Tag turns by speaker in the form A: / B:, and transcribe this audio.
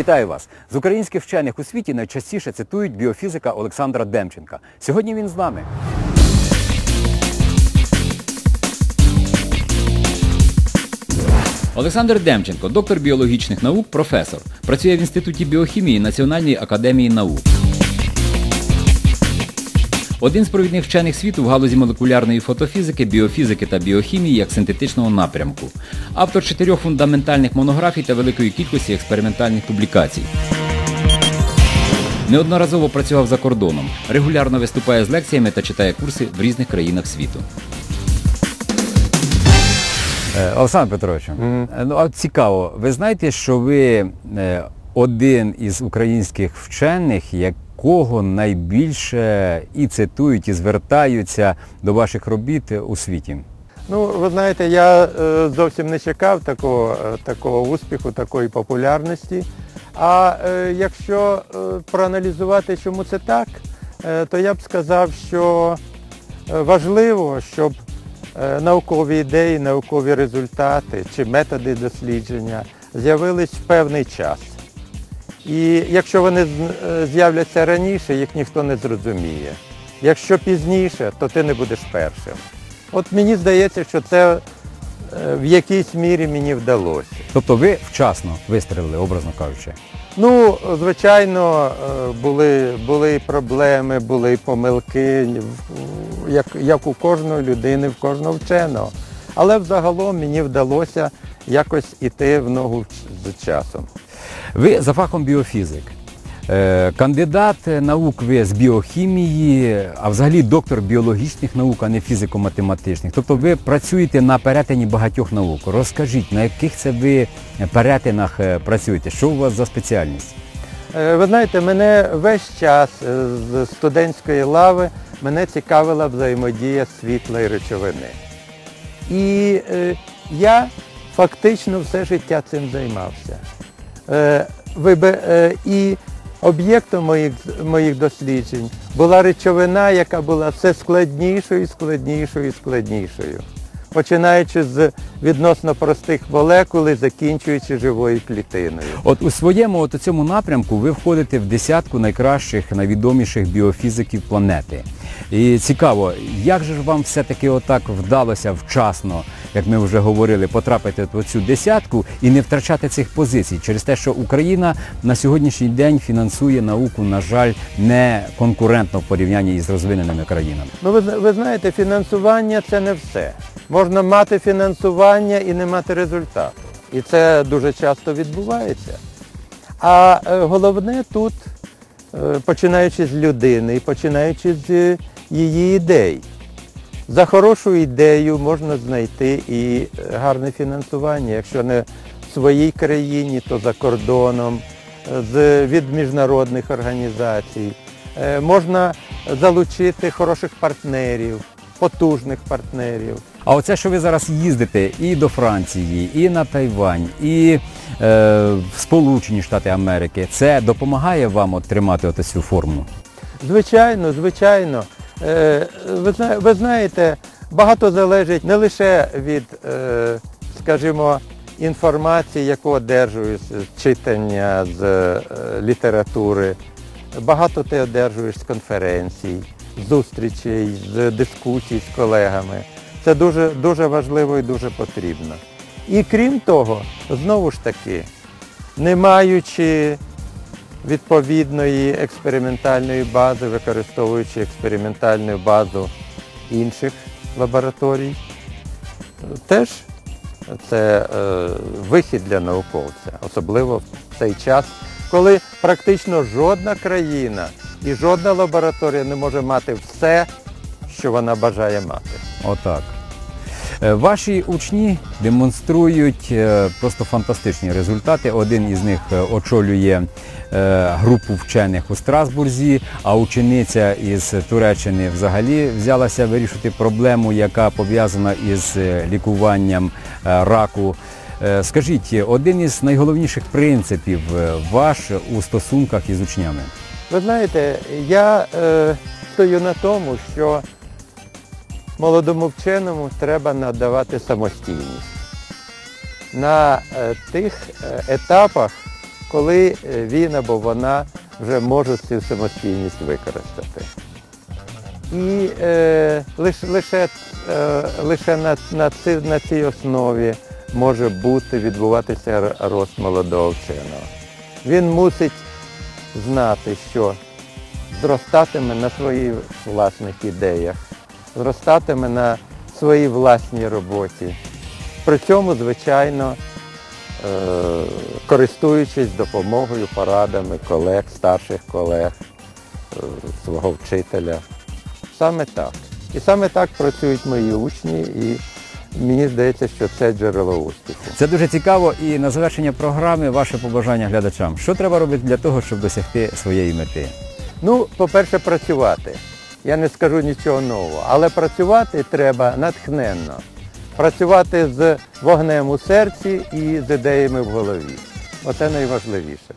A: Вітаю вас! З українських вчених у світі найчастіше цитують біофізика Олександра Демченка. Сьогодні він з нами.
B: Олександр Демченко, доктор біологічних наук, професор. Працює в Інституті біохімії Національної академії наук. Один з провідних вчених світу в галузі молекулярної фотофізики, біофізики та біохімії як синтетичного напрямку. Автор чотирьох фундаментальних монографій та великої кількості експериментальних публікацій. Неодноразово працював за кордоном, регулярно виступає з лекціями та читає курси в різних країнах світу.
A: Е, Олександр Петрович, е, ну а цікаво, ви знаєте, що ви е, один із українських вчених, якого найбільше і цитують, і звертаються до ваших робіт у світі?
C: Ну, ви знаєте, я е, зовсім не чекав такого, е, такого успіху, такої популярності. А е, якщо проаналізувати, чому це так, то я б сказав, що важливо, щоб наукові ідеї, наукові результати чи методи дослідження з'явились в певний час. І якщо вони е, з'являться раніше, їх ніхто не зрозуміє. Якщо пізніше, то ти не будеш першим. От мені здається, що це е, в якійсь мірі мені вдалося.
A: Тобто ви вчасно вистрелили, образно кажучи.
C: Ну, звичайно, е, були, були і проблеми, були і помилки, як, як у кожної людини, в кожного вченого. Але взагалом мені вдалося якось іти в ногу з часом.
A: Ви за фахом біофізик. Е, Кандидат наук ви з біохімії, а взагалі доктор біологічних наук, а не фізико-математичних. Тобто ви працюєте на перетині багатьох наук. Розкажіть, на яких це ви перетинах е, працюєте? Що у вас за спеціальність?
C: Е, Ви знаєте, мене весь час з студентської лави мене цікавила взаємодія світла і речовини. І я фактично все життя цим займався. Е, е, і об'єктом моїх, моїх досліджень була речовина, яка була все складнішою, складнішою, складнішою. Починаючи з відносно простих молекул і закінчуючи живою клітиною.
A: От у своєму от цьому напрямку ви входите в десятку найкращих, найвідоміших біофізиків планети. І цікаво, як же ж вам все-таки отак вдалося вчасно, як ми вже говорили, потрапити в цю десятку і не втрачати цих позицій через те, що Україна на сьогоднішній день фінансує науку, на жаль, не конкурентно в порівнянні із розвиненими країнами.
C: Ну, ви, ви знаєте, фінансування це не все. Можна мати фінансування і не мати результату. І це дуже часто відбувається. А е, головне тут, е, починаючи з людини починаючи з е, її ідей. За хорошу ідею можна знайти і е, гарне фінансування, якщо не в своїй країні, то за кордоном, е, від міжнародних організацій. Е, Можна залучити хороших партнерів, потужних партнерів.
A: А оце, що ви зараз їздите і до Франції, і на Тайвань, і е, в Сполучені Штати Америки, це допомагає вам от тримати цю форму?
C: Звичайно, звичайно. Е, Ви, знаєте, багато залежить не лише від, е, скажімо, інформації, яку одержуєш з читання, з е, літератури. Багато ти одержуєш з конференцій, зустрічей, з дискусій з колегами. Це дуже, дуже важливо і дуже потрібно. І крім того, знову ж таки, не маючи відповідної експериментальної бази, використовуючи експериментальну базу інших лабораторій, теж це е, вихід для науковця, особливо в цей час, коли практично жодна країна і жодна лабораторія не може мати все, що вона бажає мати.
A: Отак. Е, Ваші учні демонструють е, просто фантастичні результати. Один із них е, очолює групу вчених у Страсбурзі, а учениця із Туреччини взагалі взялася вирішити проблему, яка пов'язана із лікуванням раку. Скажіть, один із найголовніших принципів ваш у стосунках із учнями?
C: Ви знаєте, я е, стою на тому, що молодому вченому треба надавати самостійність. На е, тих е, етапах, коли е, він або вона вже можуть цю самостійність використати. І е, лише, лише, е, лише на, на, ці, на цій основі може бути відбуватися рост молодого вченого. Він мусить знати, що зростатиме на своїх власних ідеях, зростатиме на своїй власній роботі. При цьому, звичайно, е, користуючись допомогою, порадами колег, старших колег, е, свого вчителя. Саме так. І саме так працюють мої учні, і мені здається, що це джерело успіху.
A: Це дуже цікаво. І на завершення програми ваше побажання глядачам. Що треба робити для того, щоб досягти своєї мети?
C: Ну, по-перше, працювати. Я не скажу нічого нового, але працювати треба натхненно. Працювати з вогнем у серці і з ідеями в голові. Оце найважливіше.